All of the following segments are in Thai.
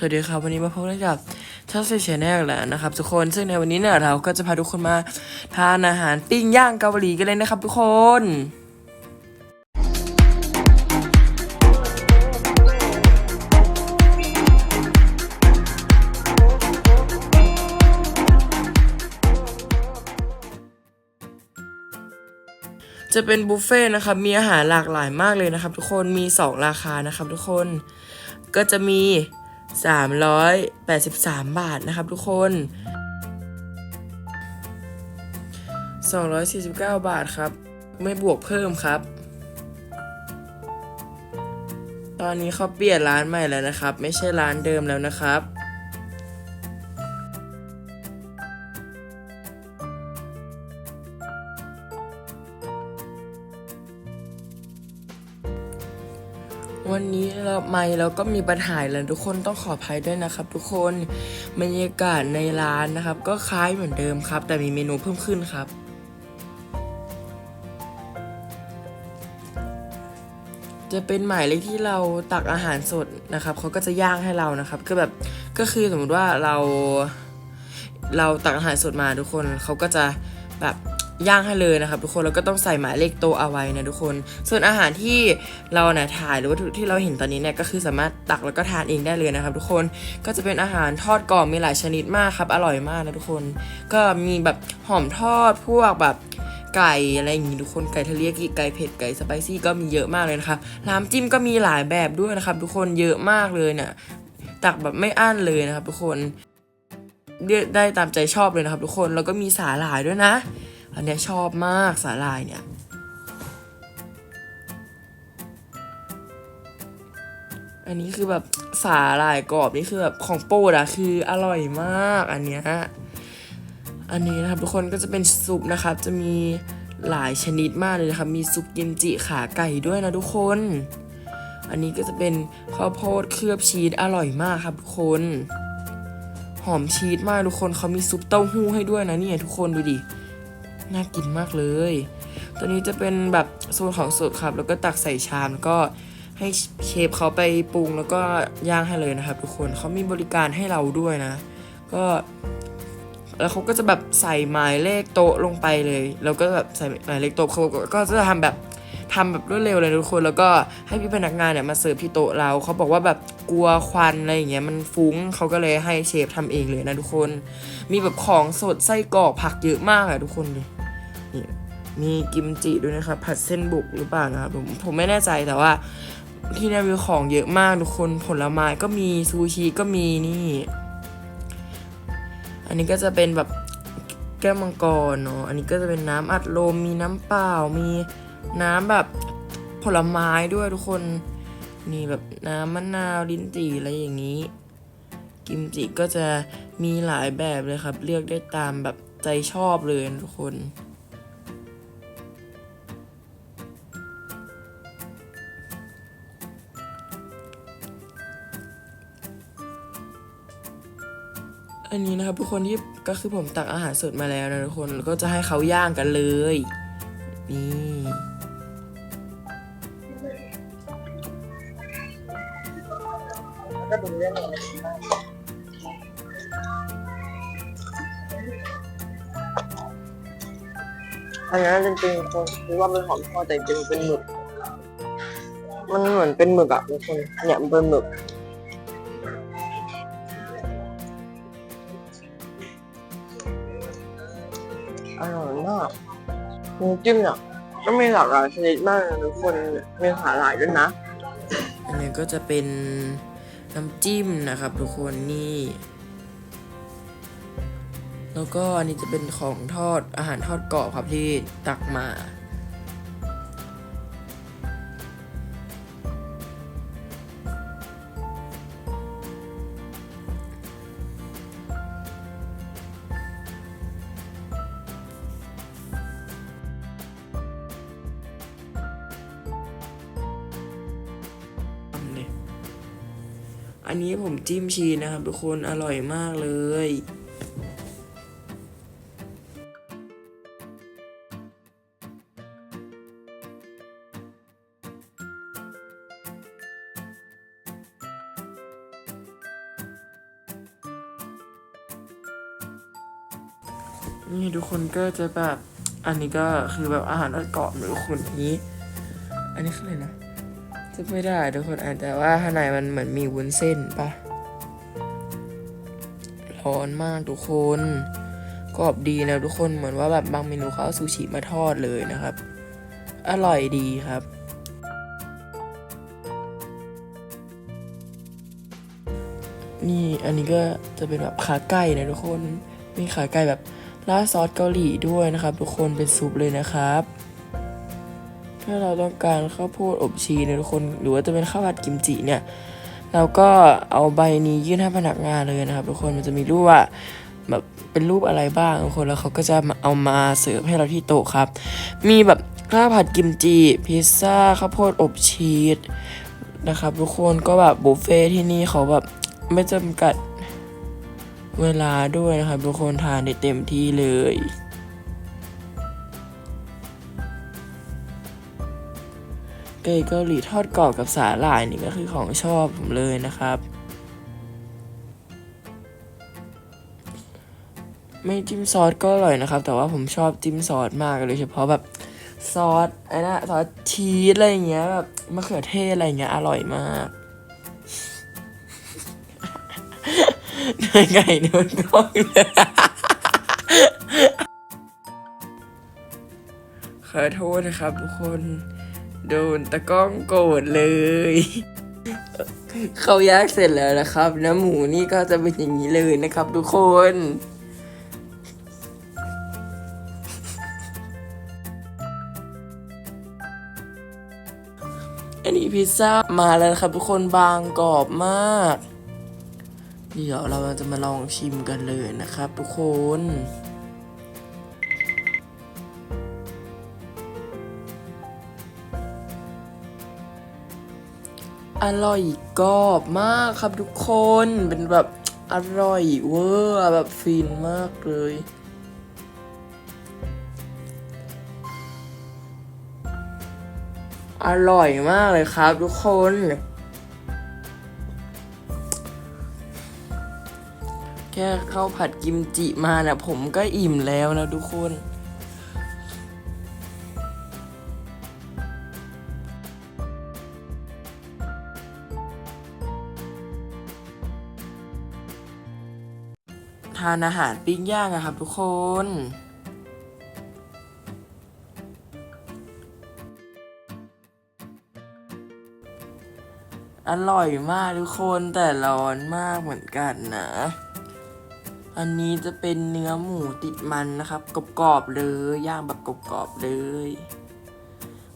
สวัสดีครับ วันนี้มาพบกันกับทัศน์ชแนลแล้วนะครับ ทุกคนซึ่งในวันนี้เนี่ยเราก็จะพาทุกคนมาทานอาหารปิ้งย่างเกาหลีกันเลยนะครับทุกคนจะเป็นบุฟเฟ่นะครับ มีอาหารหลากหลายมากเลยนะครับ ทุกคน มี 2 ราคานะครับ ทุกคน ก็จะมี 383 บาทนะครับทุกคน 249 บาทครับ ไม่บวกเพิ่มครับ ตอนนี้เขาเปลี่ยนร้านใหม่แล้วนะครับ ไม่ใช่ร้านเดิมแล้วนะครับ นี้เราไม่เราก็มีปัญหาแล้วทุกคนต้องขออภัยด้วยนะครับ ทุกคนบรรยากาศในร้านนะครับ ก็คล้ายเหมือนเดิมครับ แต่มีเมนูเพิ่มขึ้นครับจะเป็นหมายเลขที่เราตักอาหารสดนะครับเขาก็จะย่างให้เรานะครับคือแบบก็คือสมมติว่าเรา เราตักอาหารสดมาทุกคนเขาก็จะแบบ ย่างให้เลยนะครับทุกคนแล้วก็ต้องใส่หมายเลขโตเอาไว้นะทุกคน ส่วนอาหารที่เราเนี่ยถ่ายหรือว่าที่เราเห็นตอนนี้เนี่ยก็คือสามารถตักแล้วก็ทานเองได้เลยนะครับ ทุกคนก็จะเป็นอาหารทอดกรอบมีหลายชนิดมากครับ อร่อยมากนะทุกคน ก็มีแบบหอมทอดพวกแบบไก่อะไรอย่างงี้ทุกคนไก่ทะเลกีไก่เผ็ดไก่สไปซี่ก็มีเยอะมากเลยนะครับน้ำจิ้มก็มีหลายแบบด้วยนะครับ ทุกคนเยอะมากเลยเนี่ยตักแบบไม่อั้นเลยนะครับ ทุกคนเลือกได้ตามใจชอบเลยนะครับ ทุกคนแล้วก็มีสาหร่ายด้วยนะ อันเนี้ยชอบมากสาหร่ายเนี่ย อันนี้คือแบบสาหร่ายกรอบนี่คือแบบของโปรดอะคืออร่อยมากอันเนี้ย อันนี้นะครับทุกคนก็จะเป็นซุปนะครับ จะมีหลายชนิดมากเลยนะครับ มีซุปกิมจิขาไก่ด้วยนะทุกคน อันนี้ก็จะเป็นข้าวโพดเคลือบชีสอร่อยมากครับทุกคน หอมชีสมากทุกคนเขามีซุปเต้าหู้ให้ด้วยนะเนี่ยทุกคนดูดิ น่ากินมากเลย ตัวนี้จะเป็นแบบโซนของสดครับ แล้วก็ตักใส่ชามแล้วก็ให้เชฟเขาไปปรุงแล้วก็ย่างให้เลยนะครับ ทุกคนเขามีบริการให้เราด้วยนะ ก็แล้วเขาก็จะแบบใส่หมายเลขโต๊ะลงไปเลย แล้วก็แบบใส่หมายเลขโต๊ะเขาก็จะทำแบบทำแบบรวดเร็วเลยทุกคน แล้วก็ให้พี่พนักงานเนี่ยมาเสิร์ฟที่โต๊ะเราเขาบอกว่าแบบกลัวควันอะไรอย่างเงี้ยมันฟุ้งเขาก็เลยให้เชฟทำเองเลยนะทุกคน มีแบบของสดไส้กรอกผักเยอะมากอะทุกคนเลย นี่มีกิมจิด้วยนะครับผัดเส้นบุกหรือเปล่านะครับผมผมไม่แน่ใจแต่ว่า ที่นี่มีของเยอะมากทุกคนผลไม้ก็มีซูชิก็มีนี่ อันนี้ก็จะเป็นแบบแก้วมังกรเนาะอันนี้ก็จะเป็นน้ำอัดลมมีน้ำเปล่า มีน้ำแบบผลไม้ด้วยทุกคนนี่แบบน้ำมะนาวลิ้นจี่อะไรอย่างนี้ กิมจิก็จะมีหลายแบบเลยครับ เลือกได้ตามแบบใจชอบเลยทุกคน อันนี้นะครับทุกคนที่ก็คือผมตักอาหารสดมาแล้วนะทุกคนก็จะให้เขาย่างกันเลย นี่ก็ดูเรื่องอะไรบ้างอันนั้นจริงๆคนคิดว่าเป็นหอมทอดแต่จริงๆเป็นหมึก มันเหมือนเป็นหมึกอะทุกคนเนี่ยมันเป็นหมึก อร่อยมากน้ำจิ้มเนี่ยก็มีหลากหลายชนิดมากทุกคนมีหลากหลายด้วยนะ อันนี้ก็จะเป็นน้ำจิ้มนะครับ ทุกคนนี่ แล้วก็อันนี้จะเป็นของทอดอาหารทอดกรอบครับที่ตักมา อันนี้ผมจิ้มชีนะครับทุกคนอร่อยมากเลยนี่ทุกคนก็จะแบบ อันนี้ก็คือแบบอาหารอัดกาะบหรือคนนี้ อันนี้คืออะไรนะ จะไม่ได้ทุกคนอานแต่ว่าข้างในมันเหมือนมีวุ้นเส้นปะร้อนมากทุกคนกรอบดีนะทุกคนเหมือนว่าแบบบางเมนูเขาเอาซูชิมาทอดเลยนะครับ อร่อยดีครับนี่อันนี้ก็จะเป็นแบบขาไก่นะทุกคน มีขาไก่แบบราดซอสเกาหลีด้วยนะครับ ทุกคนเป็นซุปเลยนะครับ ถ้าเราต้องการข้าวโพดอบชีสนะทุกคน หรือว่าจะเป็นข้าวผัดกิมจิเนี่ย เราก็เอาใบนี้ยื่นให้พนักงานเลยนะครับ ทุกคนมันจะมีรูปว่าแบบเป็นรูปอะไรบ้างทุกคนแล้วเขาก็จะมาเอามาเสิร์ฟให้เราที่โต๊ะครับ มีแบบข้าวผัดกิมจิพิซซ่าข้าวโพดอบชีสนะครับ ทุกคนก็แบบบุฟเฟ่ที่นี่เขาแบบไม่จำกัดเวลาด้วยนะครับ ทุกคนทานได้เต็มที่เลย ก่เกาหลีทอดกรอบกับสาหร่ายนี่ก็คือของชอบผมเลยนะครับ ไม่จิ้มซอสก็อร่อยนะครับ แต่ว่าผมชอบจิ้มซอสมากเลยเฉพาะแบบซอสไอ้นะซอสชีสอะไรอย่างเงี้ยแบบมะเขือเทศอะไรอย่างเงี้ยอร่อยมากเนื้อไก่เนื้อกล้องเลยขอโทษนะครับทุกคน โดนตะกล้องโกรธเลย เขายางเสร็จแล้วนะครับน้ำหมูนี่ก็จะเป็นอย่างนี้เลยนะครับ ทุกคน อันนี้พิซซ่ามาแล้วนะครับ ทุกคนบางกรอบมากเดี๋ยวเราจะมาลองชิมกันเลยนะครับ ทุกคน อร่อยกรอบมากครับทุกคนเป็นแบบอร่อยเวอร์แบบฟินมากเลยอร่อยมากเลยครับทุกคน แค่ข้าวผัดกิมจิมาเนี่ยผมก็อิ่มแล้วนะทุกคน ทานอาหารปิ้งย่างอะครับทุกคน อร่อยมากทุกคนแต่ร้อนมากเหมือนกันนะ อันนี้จะเป็นเนื้อหมูติดมันนะครับกรอบๆเลยย่างแบบกรอบๆเลย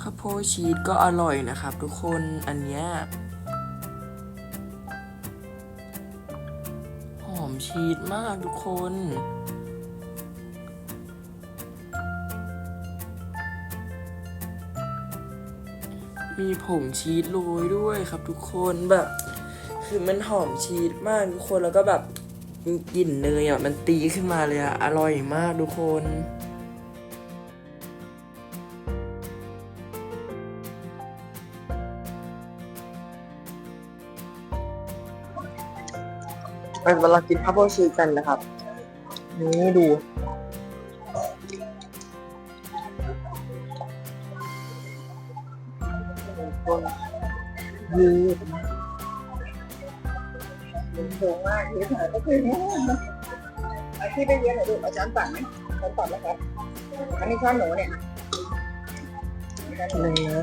ข้าวโพดชีสก็อร่อยนะครับทุกคนอันเนี้ย หอมชีสมากทุกคน มีผงชีสโรยด้วยครับทุกคนแบบ คือมันหอมชีสมากทุกคนแล้วก็แบบมีกลิ่นเนยอะมันตีขึ้นมาเลยอะ อร่อยมากทุกคน ไปเวลากินข้าวโพดชีกันนะครับ นี่ดู ยืดสูงมากที่ถ่ายก็คืออาที่ไปเรียนหน่อยดูอาจารย์ตัดไหมจารย์ตัดแล้วครับ อันนี้ช้อนหนูเนี่ยเนื้อ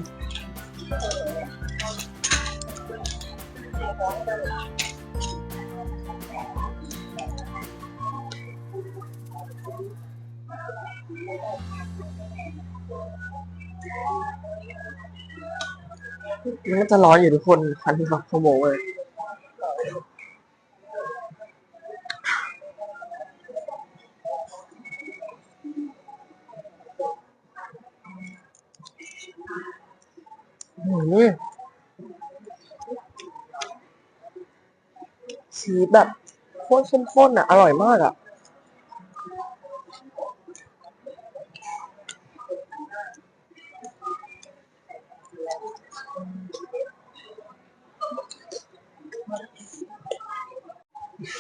มันก็จะร้อนอยู่ทุกคนพันที่สองชั่วโมงเลยอืมชีสแบบโคตรเข้มข้นอะ อร่อยมากอะ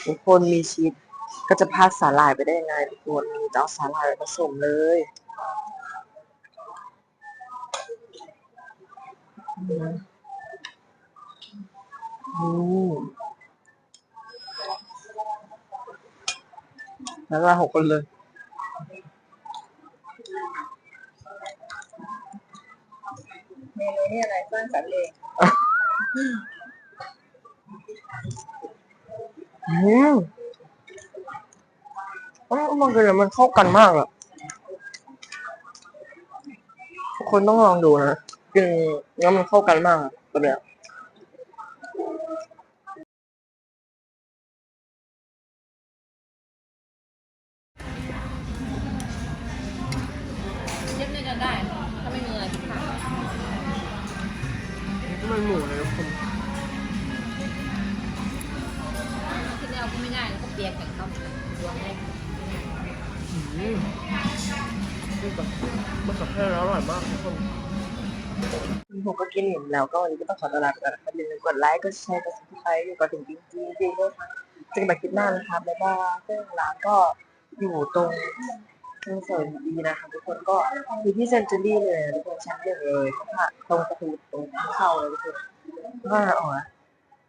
ทุกคนมีชีสก็จะพลาดสาหร่ายไปได้ยังไงทุกคนมีจะเอาสาหร่ายไปผสมเลยอืมอืมแล้วก็หกคนเลยเมนูนี่อะไรสร้างสรรค์เอง อืมอืมมันคือมันเข้ากันมากอะทุกคนต้องลองดูนะกินแล้วมันเข้ากันมากอะแบบเนี้ยเย็บเนี่ยจะได้ ถ้าไม่มีอะไรที่ขาดมันหมูเลยทุกคน เปียกแข็งต้องรวมได้อืมนี่แบบมะเขือเทศอร่อยมากทุกคนผมก็กินอิ่มแล้วก็วันนี้ก็ต้องขอตัวลาไปก่อนนะครับอย่าลืมกดไลค์กดแชร์กดซับสไครต์อยู่กับถึงจริงจริงด้วยค่ะเจอกันใหม่คลิปหน้านะครับบ๊ายบายซึ่องร้านก็อยู่ตรงตรงสวนดีนะคะทุกคนก็อยู่ที่เซนจูรี่เลยทุกคนชั้นหนึ่งเลยค่ะตรงประตูตรงเข้าเลยทุกคนว่าอ๋อ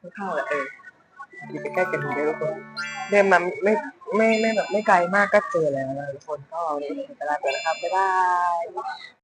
ทางเข้าเลยเอออยู่ใกล้ๆกันเลยทุกคน เดินมาไม่ไม่ไม่แบบไม่ไกลมากก็เจอแล้วนะทุกคนก็วันนี้ขอตัวลาไปก่อนนะครับบ๊ายบาย